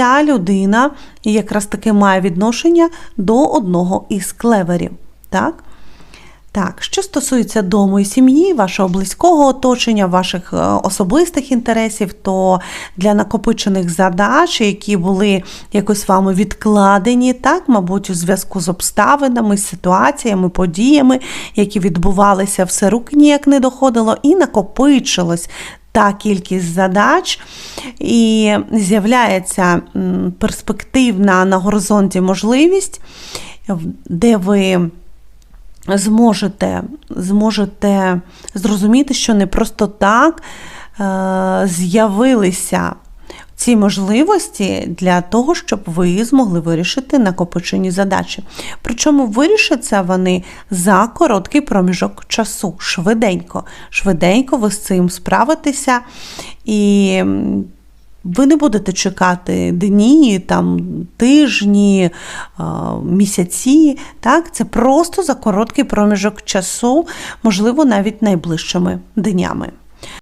ця людина якраз таки має відношення до одного із клеверів. Так? Так, що стосується дому і сім'ї, вашого близького оточення, ваших е, особистих інтересів, то для накопичених задач, які були якось вами відкладені, так, мабуть, у зв'язку з обставинами, ситуаціями, подіями, які відбувалися, все руки ніяк не доходило, і накопичилось та кількість задач, і з'являється перспективна на горизонті можливість, де ви зможете, зможете зрозуміти, що не просто так е, з'явилися ці можливості для того, щоб ви змогли вирішити накопичені задачі. Причому вирішаться вони за короткий проміжок часу, швиденько. Швиденько ви з цим справитеся і. ви не будете чекати дні, там, тижні, місяці. Так? Це просто за короткий проміжок часу, можливо, навіть найближчими днями.